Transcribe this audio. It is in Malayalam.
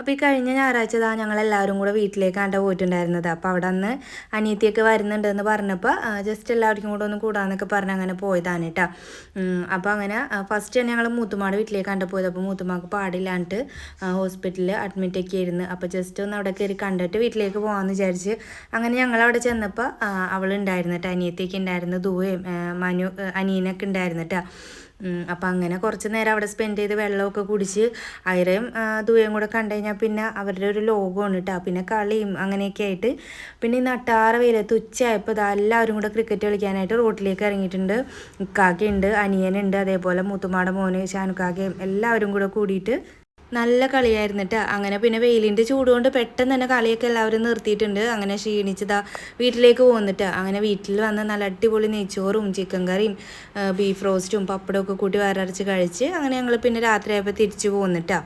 അപ്പോൾ ഈ കഴിഞ്ഞ ഞായറാഴ്ച ഇതാ ഞങ്ങളെല്ലാവരും കൂടെ വീട്ടിലേക്കാണ്ട പോയിട്ടുണ്ടായിരുന്നത്. അപ്പോൾ അവിടെ അന്ന് അനിയത്തിയൊക്കെ വരുന്നുണ്ടെന്ന് പറഞ്ഞപ്പോൾ ജസ്റ്റ് എല്ലാവർക്കും കൂടെ ഒന്ന് കൂടാന്നൊക്കെ പറഞ്ഞ് അങ്ങനെ പോയതാണ് കേട്ടോ അപ്പോൾ അങ്ങനെ ഫസ്റ്റ് തന്നെ ഞങ്ങൾ മൂത്തുമാട് വീട്ടിലേക്കാണ്ട പോയത്. അപ്പോൾ മൂത്തുമാക്ക് പാടില്ലാണ്ട് ഹോസ്പിറ്റലിൽ അഡ്മിറ്റൊക്കെ ആയിരുന്നു. അപ്പോൾ ജസ്റ്റ് ഒന്ന് അവിടെ കയറി കണ്ടിട്ട് വീട്ടിലേക്ക് പോകാമെന്ന് വിചാരിച്ച് അങ്ങനെ ഞങ്ങൾ അവിടെ ചെന്നപ്പോൾ അവളുണ്ടായിരുന്നു കേട്ടോ അനിയത്തിയൊക്കെ ഉണ്ടായിരുന്നു. ദൂവയും മനു അനിയനൊക്കെ ഉണ്ടായിരുന്നു കേട്ടോ അപ്പം അങ്ങനെ കുറച്ച് നേരം അവിടെ സ്പെൻഡ് ചെയ്ത് വെള്ളമൊക്കെ കുടിച്ച് അയറയും ദൂരം കൂടെ കണ്ടു കഴിഞ്ഞാൽ പിന്നെ അവരുടെ ഒരു ലോകമാണ് കേട്ടോ പിന്നെ കളിയും അങ്ങനെയൊക്കെ ആയിട്ട് പിന്നെ ഈ നട്ടാറ വെയിലത്ത് ഉച്ചയായപ്പോൾ ഇതാ എല്ലാവരും കൂടെ ക്രിക്കറ്റ് കളിക്കാനായിട്ട് റോട്ടിലേക്ക് ഇറങ്ങിയിട്ടുണ്ട്. ഇക്കാക്കയുണ്ട് അനിയനുണ്ട് അതേപോലെ മുത്തുമാട മോന് ഷാനുക്കാക്കയും എല്ലാവരും കൂടെ കൂടിയിട്ട് നല്ല കളിയായിരുന്നിട്ട്. അങ്ങനെ പിന്നെ വെയിലിന്റെ ചൂടുകൊണ്ട് പെട്ടെന്ന് തന്നെ കളിയൊക്കെ എല്ലാവരും നിർത്തിയിട്ടുണ്ട്. അങ്ങനെ ക്ഷീണിച്ചതാ വീട്ടിലേക്ക് പോകുന്നിട്ട് അങ്ങനെ വീട്ടിൽ വന്ന് നല്ല അടിപൊളി നെയ്ച്ചോറും ചിക്കൻ കറിയും ബീഫ് റോസ്റ്റും പപ്പടമൊക്കെ കൂട്ടി വരച്ച് കഴിച്ച് അങ്ങനെ ഞങ്ങൾ പിന്നെ രാത്രിയായപ്പോൾ തിരിച്ചു പോകുന്നിട്ടാ